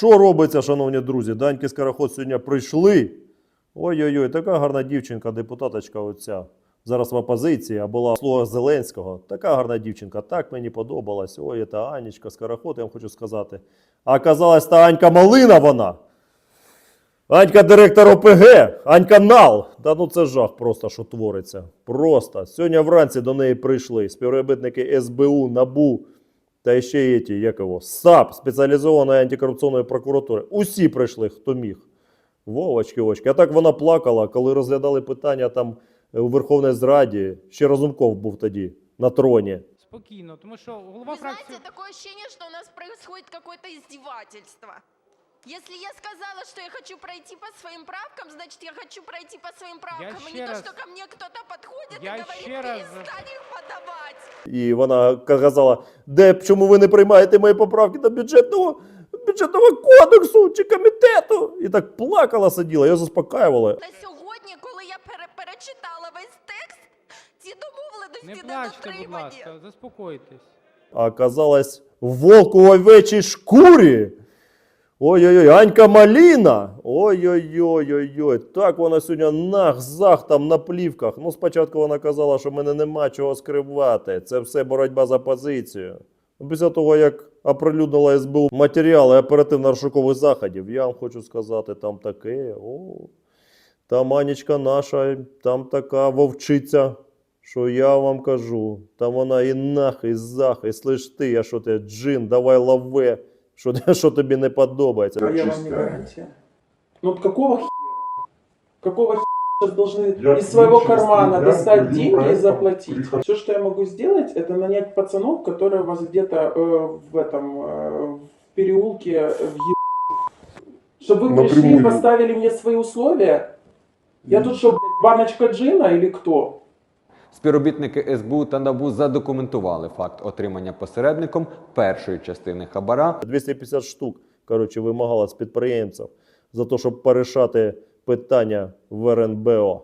що робиться, шановні друзі? Даньки Скороход сьогодні прийшли. Ой-ой-ой, така гарна дівчинка, депутаточка оця. Зараз в опозиції, а була слуга Зеленського. Така гарна дівчинка, так мені подобалась. Ой, це Анічка Скороход, я вам хочу сказати. А оказалась та Анька Малина вона. Анька директор ОПГ, Анька Нал. Та ну це жах просто, що твориться. Просто. Сьогодні вранці до неї прийшли співробітники СБУ, НАБУ та ще є ті, як його, САП, спеціалізованої антикорупційної прокуратури. Усі прийшли, хто міг. Вовочки, очки. А так вона плакала, коли розглядали питання там у Верховній Зраді. Ще Разумков був тоді на троні. Спокійно, тому що голова Вы фракції. знаете, такое ощущение, что у нас происходит какое-то издевательство. Если я сказала, что я хочу пройти по своим правкам, значит, я хочу пройти по своим правкам. еще не раз- то, что ко мне кто-то подходит Я и говорит, еще раз- перестань их. І вона казала, де чому ви не приймаєте мої поправки до бюджетного, бюджетного кодексу чи комітету? І так плакала, сиділа, я заспокаювала. На сьогодні, коли я пере- перечитала весь текст, ці домовленості Не не, плачте, будь ласка, заспокойтесь. А оказалось в у овечій шкурі. Ой-ой-ой, Анька Маліна. Ой-ой-ой-ой-ой. Так вона сьогодні нах-зах там на плівках. Ну, спочатку вона казала, що мене нема чого скривати. Це все боротьба за позицію. Після того, як оприлюднила СБУ матеріали оперативно-розшукових заходів, я вам хочу сказати, там таке. О, там Анічка наша, там така вовчиця, що я вам кажу. Там вона і нах, і зах, і слиш ти, я що ти, джин, давай лаве, що, що тобі не подобається. А я вам не гарантия. Ну вот какого хера? Какого хера сейчас должны Я из своего кармана я достать деньги и заплатить? Все, что я могу сделать, это нанять пацанов, которые вас где-то э, в этом э, в переулке э, в Чтобы вы пришли и поставили мне свои условия. Я тут что, блядь, баночка джина или кто? Співробітники СБУ та НАБУ задокументували факт отримання посередником першої частини хабара 250 штук, коротше, вимагала з підприємців за те, щоб порішати питання в РНБО.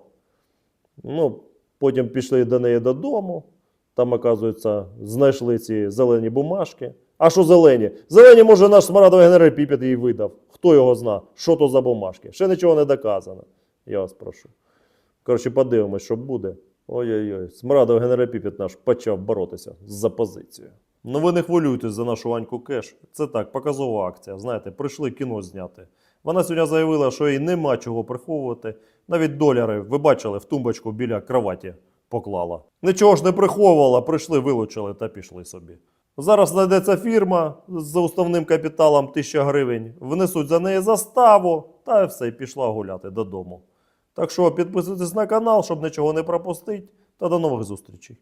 Ну, потім пішли до неї додому. Там, оказується, знайшли ці зелені бумажки. А що зелені? Зелені, може, наш смарадовий генерал Піпіт їй видав. Хто його зна? Що то за бумажки? Ще нічого не доказано. Я вас прошу. Коротше, подивимось, що буде. Ой-ой-ой, смарадовий генерапіпіт наш почав боротися за позицію. Ну ви не хвилюйтесь за нашу Аньку Кеш. Це так, показова акція. Знаєте, прийшли кіно зняти. Вона сьогодні заявила, що їй нема чого приховувати. Навіть доляри, ви бачили, в тумбочку біля кроваті поклала. Нічого ж не приховувала, прийшли, вилучили та пішли собі. Зараз знайдеться фірма з уставним капіталом 1000 гривень, внесуть за неї заставу та все, і пішла гуляти додому. Так що підписуйтесь на канал, щоб нічого не пропустити, та до нових зустрічей.